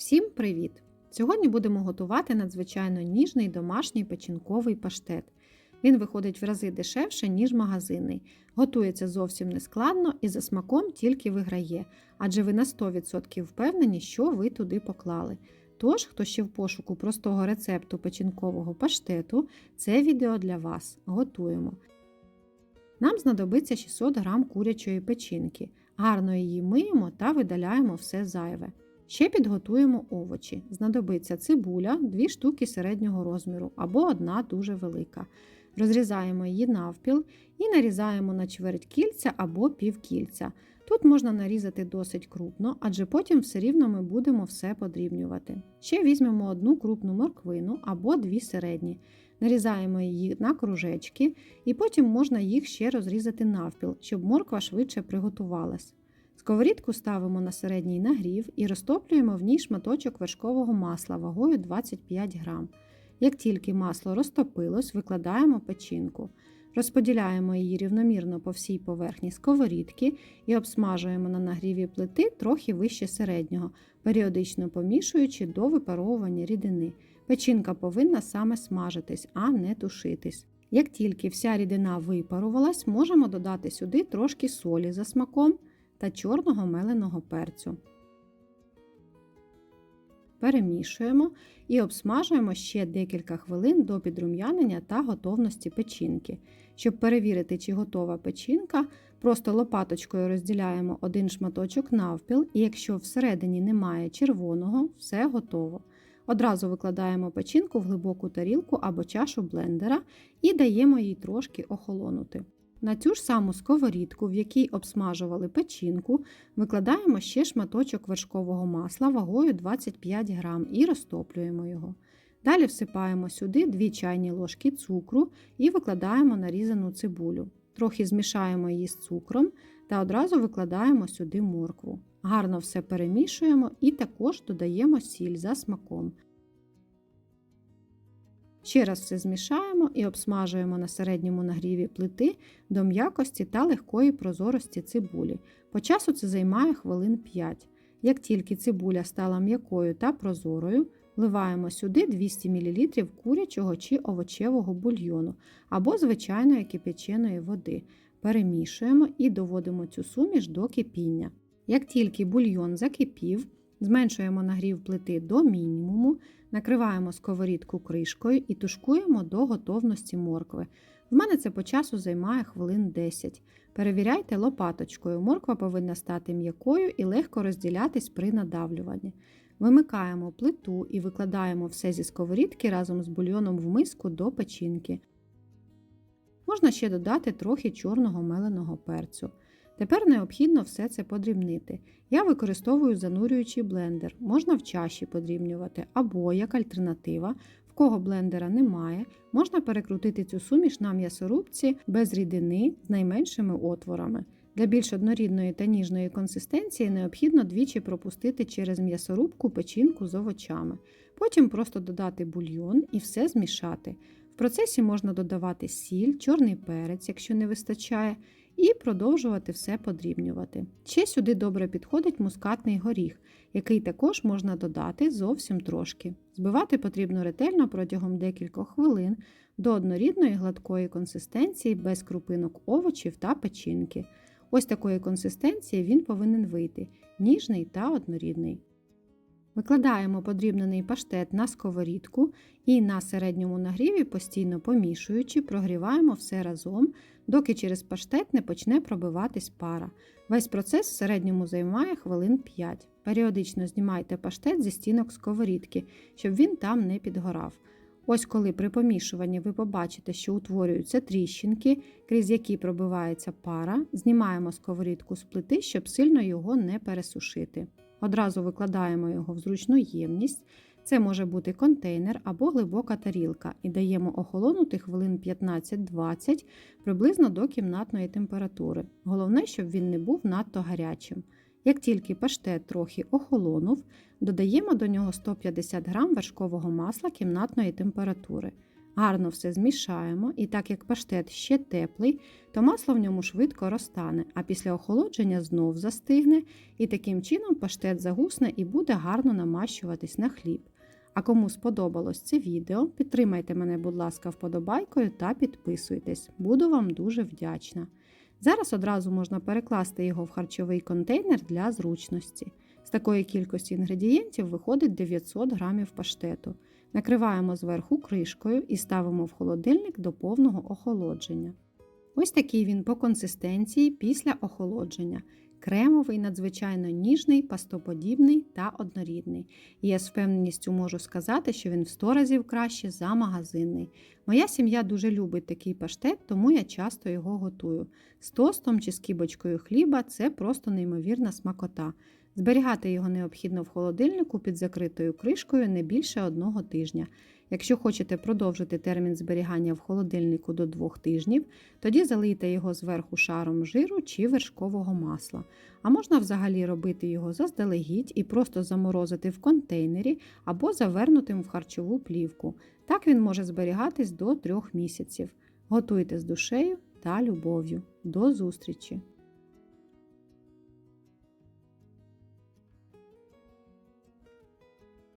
Всім привіт! Сьогодні будемо готувати надзвичайно ніжний домашній печінковий паштет. Він виходить в рази дешевше, ніж магазинний. Готується зовсім нескладно і за смаком тільки виграє, адже ви на 100% впевнені, що ви туди поклали. Тож, хто ще в пошуку простого рецепту печінкового паштету, це відео для вас. Готуємо. Нам знадобиться 600 г курячої печінки. Гарно її миємо та видаляємо все зайве. Ще підготуємо овочі. Знадобиться цибуля, 2 штуки середнього розміру або одна дуже велика. Розрізаємо її навпіл і нарізаємо на чверть кільця або півкільця. Тут можна нарізати досить крупно, адже потім все рівно ми будемо все подрібнювати. Ще візьмемо одну крупну морквину або дві середні. Нарізаємо її на кружечки, і потім можна їх ще розрізати навпіл, щоб морква швидше приготувалась. Сковорідку ставимо на середній нагрів і розтоплюємо в ній шматочок вершкового масла вагою 25 г. Як тільки масло розтопилось, викладаємо печінку. Розподіляємо її рівномірно по всій поверхні сковорідки і обсмажуємо на нагріві плити трохи вище середнього, періодично помішуючи до випаровування рідини. Печінка повинна саме смажитись, а не тушитись. Як тільки вся рідина випарувалась, можемо додати сюди трошки солі за смаком та чорного меленого перцю. Перемішуємо і обсмажуємо ще декілька хвилин до підрум'янення та готовності печінки. Щоб перевірити, чи готова печінка, просто лопаточкою розділяємо один шматочок навпіл, і якщо всередині немає червоного, все готово. Одразу викладаємо печінку в глибоку тарілку або чашу блендера і даємо їй трошки охолонути. На цю ж саму сковорідку, в якій обсмажували печінку, викладаємо ще шматочок вершкового масла вагою 25 г і розтоплюємо його. Далі всипаємо сюди 2 чайні ложки цукру і викладаємо нарізану цибулю. Трохи змішаємо її з цукром та одразу викладаємо сюди моркву. Гарно все перемішуємо і також додаємо сіль за смаком. Ще раз все змішаємо і обсмажуємо на середньому нагріві плити до м'якості та легкої прозорості цибулі. По часу це займає хвилин 5. Як тільки цибуля стала м'якою та прозорою, вливаємо сюди 200 мл курячого чи овочевого бульйону або звичайної кипяченої води. Перемішуємо і доводимо цю суміш до кипіння. Як тільки бульйон закипів, зменшуємо нагрів плити до мінімуму, накриваємо сковорідку кришкою і тушкуємо до готовності моркви. В мене це по часу займає хвилин 10. Перевіряйте лопаточкою, морква повинна стати м'якою і легко розділятись при надавлюванні. Вимикаємо плиту і викладаємо все зі сковорідки разом з бульйоном в миску до печінки. Можна ще додати трохи чорного меленого перцю. Тепер необхідно все це подрібнити. Я використовую занурюючий блендер, можна в чаші подрібнювати, або як альтернатива, в кого блендера немає, можна перекрутити цю суміш на м'ясорубці без рідини з найменшими отворами. Для більш однорідної та ніжної консистенції необхідно двічі пропустити через м'ясорубку печінку з овочами. Потім просто додати бульйон і все змішати. В процесі можна додавати сіль, чорний перець, якщо не вистачає, і продовжувати все подрібнювати. Ще сюди добре підходить мускатний горіх, який також можна додати зовсім трошки. Збивати потрібно ретельно протягом декількох хвилин до однорідної гладкої консистенції без крупинок овочів та печінки. Ось такої консистенції він повинен вийти ніжний та однорідний. Викладаємо подрібнений паштет на сковорідку і на середньому нагріві, постійно помішуючи, прогріваємо все разом, доки через паштет не почне пробиватись пара. Весь процес в середньому займає хвилин 5. Періодично знімайте паштет зі стінок сковорідки, щоб він там не підгорав. Ось коли при помішуванні ви побачите, що утворюються тріщинки, крізь які пробивається пара, знімаємо сковорідку з плити, щоб сильно його не пересушити. Одразу викладаємо його в зручну ємність. Це може бути контейнер або глибока тарілка, і даємо охолонути хвилин 15-20 приблизно до кімнатної температури. Головне, щоб він не був надто гарячим. Як тільки паштет трохи охолонув, додаємо до нього 150 г вершкового масла кімнатної температури. Гарно все змішаємо, і так як паштет ще теплий, то масло в ньому швидко розтане, а після охолодження знов застигне, і таким чином паштет загусне і буде гарно намащуватись на хліб. А кому сподобалось це відео, підтримайте мене, будь ласка, вподобайкою та підписуйтесь. Буду вам дуже вдячна. Зараз одразу можна перекласти його в харчовий контейнер для зручності. З такої кількості інгредієнтів виходить 900 грамів паштету. Накриваємо зверху кришкою і ставимо в холодильник до повного охолодження. Ось такий він по консистенції після охолодження. Кремовий, надзвичайно ніжний, пастоподібний та однорідний. І я з впевненістю можу сказати, що він в 100 разів краще за магазинний. Моя сім'я дуже любить такий паштет, тому я часто його готую. З тостом чи з кібочкою хліба це просто неймовірна смакота. Зберігати його необхідно в холодильнику під закритою кришкою не більше одного тижня. Якщо хочете продовжити термін зберігання в холодильнику до 2 тижнів, тоді залийте його зверху шаром жиру чи вершкового масла. А можна взагалі робити його заздалегідь і просто заморозити в контейнері або завернутим в харчову плівку. Так він може зберігатись до 3 місяців. Готуйте з душею та любов'ю. До зустрічі!